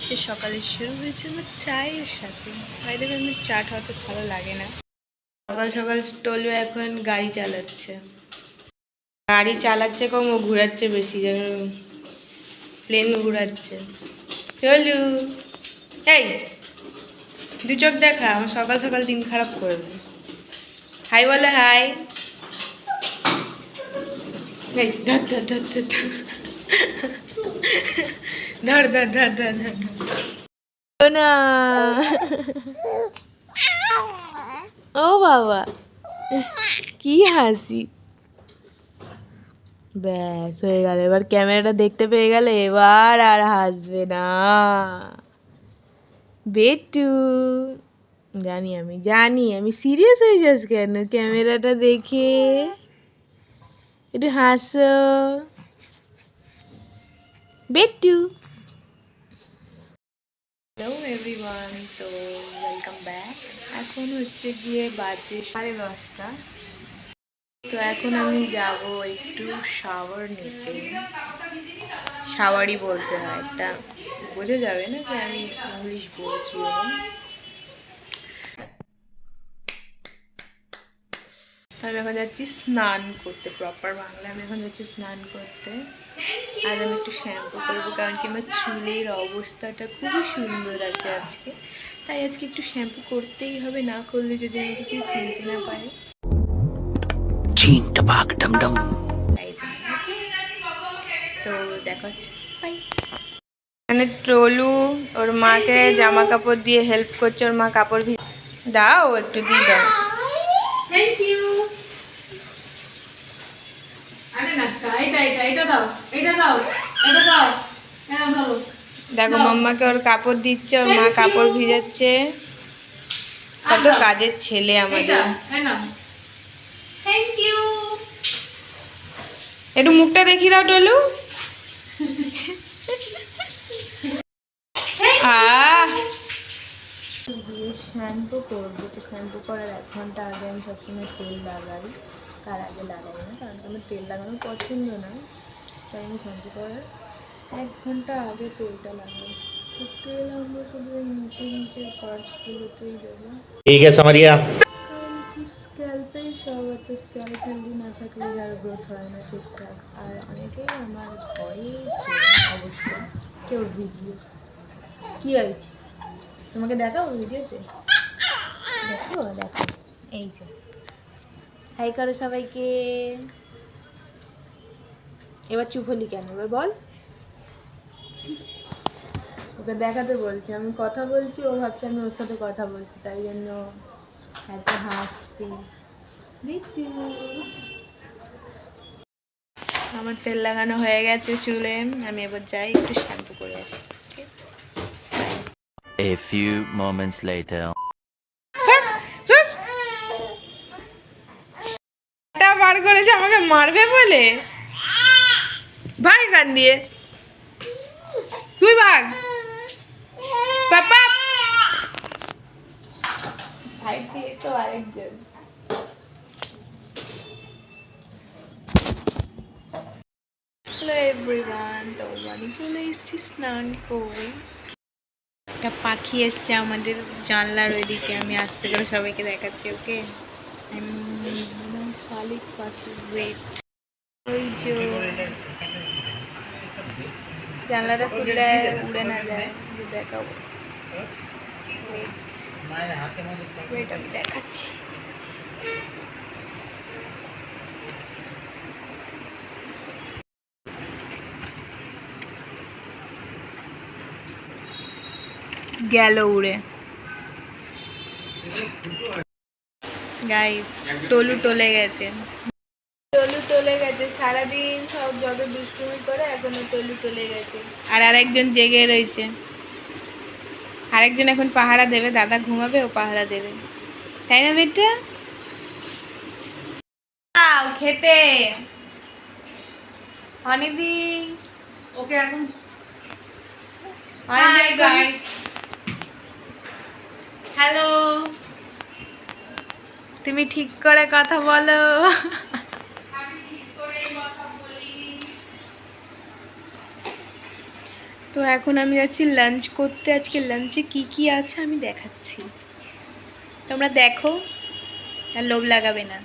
আজকে সকালে শুরু হয়েছে আমার চায়ের সাথে। বাইরে আমার চা খাওয়া তো ভালো লাগে না। সকাল সকাল টলু এখন গাড়ি চালাচ্ছে। গাড়ি চালাচ্ছে কম, ও ঘোরাচ্ছে বেশি, যেন প্লেন ঘোরাচ্ছে। টলু, এই, দু চোখ দেখা, আমার সকাল সকাল দিন খারাপ করবে হাই বলে, হাই। এই ধর ধর ধর ধর। ধর ধর ধর ধর ধর না। ও বাবা। কি হাসি। ব্যাস, হয়ে গেল। এবার ক্যামেরাটা দেখতে পেয়ে গেলে এবার আর হাসবে না। বেটু জানি আমি জানি আমি। সিরিয়াস হয়ে যাস কেন ক্যামেরাটা দেখে? একটু হাসো। বেটু হ্যালো এভরিওয়ান তো ওয়েলকাম ব্যাক এখন হচ্ছে গিয়ে বাজে সাড়ে দশটা। তো এখন আমি যাব একটু শাওয়ার নিতে। শাওয়ারই বলতে হয়। একটা বোঝা যাবে না যে আমি ইংলিশ বলছি। আমি এখন যাচ্ছি স্নান করতে প্রপার বাংলা আমি এখন যাচ্ছি স্নান করতে। আর আমি একটু শ্যাম্পু করব কারণ কি আমার চুলের অবস্থাটা খুবই সুন্দর আছে আজকে। তাই আজকে একটু শ্যাম্পু করতেই হবে না করলে যদি আমি কিছু চিনতে না পারি। তো দেখা হচ্ছে মানে ট্রলু ওর মাকে জামা কাপড় দিয়ে হেল্প করছে ওর মা কাপড় দাও একটু দিয়ে দাও। আরে না এটা এটা এটা দাও এটা দাও এটা দাও এটা ধরো। দেখো মাম্মাকে ওর কাপড় দিচ্ছে ওর মা কাপড় ভিজাচ্ছে। কত কাজের ছেলে আমাদের। থ্যাংক ইউ একটু মুখটা দেখিয়ে দাও টলু। শ্যাম্পু করব তো শ্যাম্পু করার এক ঘণ্টা আগে আমি সবসময় তেল লাগাই তার আগে লাগাই না কারণ আমার তেল লাগানো পছন্দ না। তাই আমি শ্যাম্পু করার এক ঘণ্টা আগে তেলটা লাগাই তেল আমরা শুধু নিচে নিচে পার্টসগুলোতেই দেবো। ঠিক আছে মারিয়া। স্ক্যাল্পেই সব হচ্ছে স্ক্যাল্প হেলদি না থাকলে যার গ্রোথ হয় না ঠিকঠাক। আর অনেকেই আমার ভয়ে অবশ্যই কেউ ভিডিও। কী হয়েছে? তোমাকে দেখাও ভিডিওতে? দেখো দেখো এই যে। হাই করো সবাইকে। এবার চুপ হলি কেন? এবার বল। ওকে দেখাতে বলছি, আমি কথা বলছি, ও ভাবছে আমি ওর সাথে কথা বলছি, তাই জন্য এত হাসছি। আমার তেল লাগানো হয়ে গেছে চুলে, আমি এবার যাই, একটু শ্যাম্পু করে আসি A few moments later. এটা বার করেছে আমাকে মারবে বলে? ভাই কান দিয়ে। তুই ভাগ। ভাই দিয়ে তো আরেকজন। তো বাড়ি চলে এসেছি স্নান করে। একটা পাখি এসছে আমাদের জানলার ওইদিকে, আমি আস্তে করে সবাইকে দেখাচ্ছি ওকে শালিক পাখি ওয়েট ওই যে জানলাটা খুললে উড়ে না যায়, যে দেখাবো। দেখাচ্ছি। গেল উড়ে। গাইস টলু টলে গেছে। টলু টলে গেছে সারাদিন সব যত দুষ্টুমি করে এখনও টলু টলে গেছে। আর আরেকজন জেগে রয়েছে। আরেকজন এখন পাহারা দেবে দাদা ঘুমাবে ও পাহারা দেবে। তাই না বেটা আও, খেতে। অনিদি ওকে এখন হাই গাইস হ্যালো তুমি ঠিক করে কথা বলো। তো এখন আমি যাচ্ছি লাঞ্চ করতে। আজকে লাঞ্চে কি কি আছে আমি দেখাচ্ছি। তোমরা দেখো আর লোভ লাগাবে না।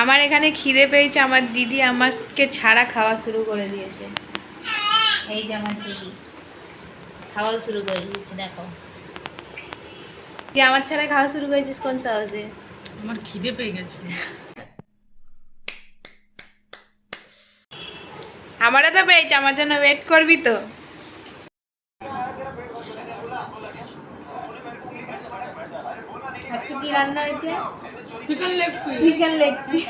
আমার এখানে খিদে পেয়েছে আমার দিদি আমাকে ছাড়া খাওয়া শুরু করে দিয়েছে। এই যে আমার দিদি খাওয়া শুরু করে দিয়েছে দেখো। তুই আমার ছাড়া খাওয়া শুরু করেছিস কোন সাহসে? আমার খিদে পেয়ে গেছে। আমারও তো পেয়েছে আমার জন্য ওয়েট করবি তো। আজকে কি রান্না হয়েছে? Chicken leg piece chicken leg piece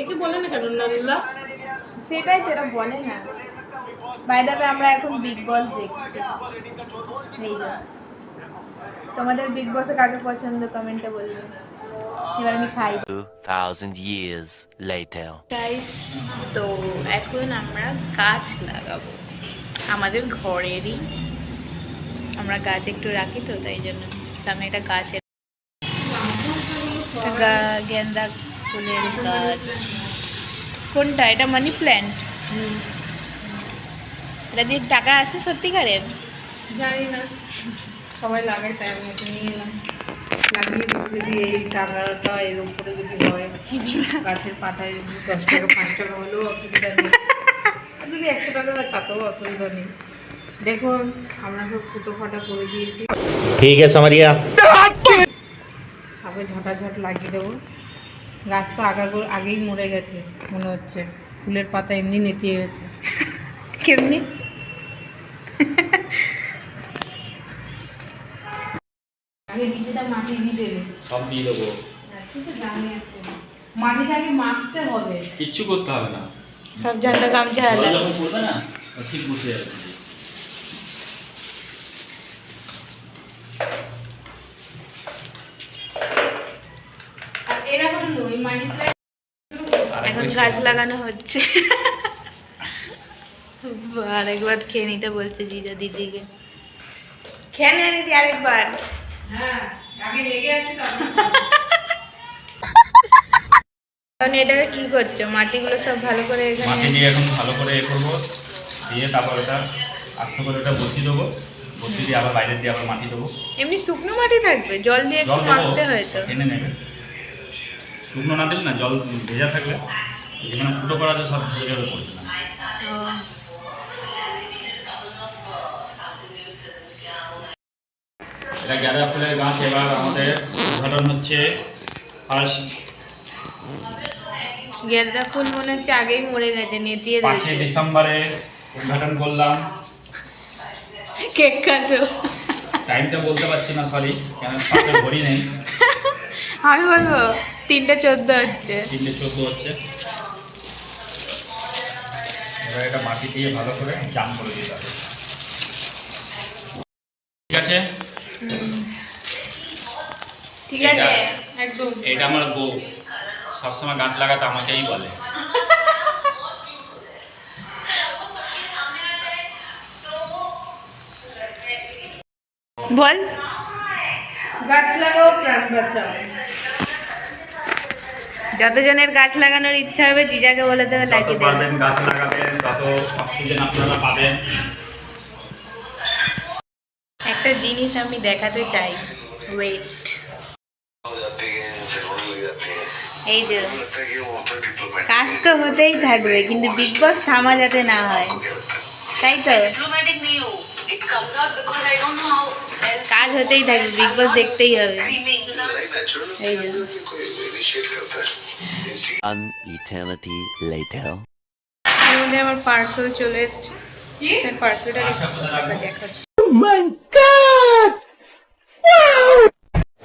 একে বলে কেন নাল্লা সেটাই তো এরা বলে না। বাইদাবে আমরা এখন বিগ বস দেখছি। তোমাদের বিগ বসে কাকে পছন্দ? কমেন্টে বলবে। এবার আমি খাই। 2000 years later. গাইস তো এখন আমরা গাছ লাগাবো। আমাদের ঘরেরই। আমরা গাছ একটু রাখি তো তাই জন্য। সামনে একটা গাছ গা- গেন্দা ফুলের গাছ। কোনটা? এটা মানি প্ল্যান্ট এটা দিয়ে টাকা আসে সত্যিকারের? জানি না। সবাই লাগায় তাই আমি এটা নিয়ে এলাম। লাগিয়ে যদি এই যদি গাছের পাতায় যদি পাঁচ টাকা হলেও অসুবিধা নেই। যদি একশো টাকা তাতেও অসুবিধা নেই। দেখুন আমরা সব ফুটো করে দিয়েছি। ঠিক আছে ঝটাঝট লাগিয়ে দেবো। গাছ তো আগা আগেই মরে গেছে মনে হচ্ছে। ফুলের পাতা এমনি নেতিয়ে গেছে। কেমনি? মাটি দিয়ে দেবে। সব দিয়ে দেবো। তুই তো জানি একটু। মাটিটা মাখতে হবে। কিচ্ছু করতে হবে না। সব জানতো গামছা যখন পড়বে না ঠিক বসে যাবে আর এরকম নয় মানি প্ল্যান্ট এখন গাছ লাগানো হচ্ছে। আরেকবার খেয়ে নিতে বলছে জিজা দিদিকে। খেয়ে নে দিদি আরেকবার। এটাকে কি করছ? মাটিগুলো সব ভালো করে মাটি এখানে দিয়ে এখন ভালো করে এ করব। দিয়ে তারপর এটা আস্তে করে এটা বসিয়ে দেবো। বসিয়ে দিয়ে আবার বাইরে দিয়ে আবার মাটি দেবো। এমনি শুকনো মাটি থাকবে? জল দিয়ে একটু মাখতে হয়তো নেবে। শুকনো না দিলে না জল ভেজা থাকলে যেখানে ফুটো করা আছে সব ভেজে পড়বে না এটা গাঁদা ফুলের গাছ এবার আমাদের উদ্ঘাটন হচ্ছে ফার্স্ট গেঁদা ফুল মনে হচ্ছে আগেই মরে গেছে নেতিয়ে পাঁচই ডিসেম্বরে উদ্ঘাটন করলাম। কেক কাটো। টাইমটা বলতে পারছি না সরি কেন? ঘড়ি নেই। আমি বলব তিনটে চোদ্দ হচ্ছে। তিনটে চোদ্দ হচ্ছে। এবার এটা মাটি দিয়ে ভালো করে জাম করে দিতে হবে। ঠিক আছে? ঠিক আছে একদম। এটা আমার বউ। সবসময় গাছ লাগাতে আমাকেই বলে। বল। গাছ লাগাও প্রাণ বাঁচাও। যতজনের গাছ লাগানোর ইচ্ছা হবে জিজাকে বলে দেবে লাগিয়ে পারবেন গাছ লাগাবেন তত অক্সিজেন আপনারা পাবেন। একটা জিনিস আমি দেখাতে চাই। ওয়েট এই যে কাজ তো হতেই থাকবে কিন্তু বিগ বস থামা যাতে না হয়। তাই তো? ডিপ্লোম্যাটিক নেই কাজ হতেই থাকবে বিগ বস দেখতেই হবে। আমাদের আমার পার্সেল চলে এসছে। পার্সেলটা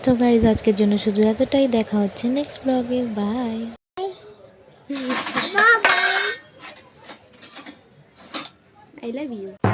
তো গাইজ আজকের জন্য শুধু এতটাই। দেখা হচ্ছে নেক্সট ব্লগে বাই I love you.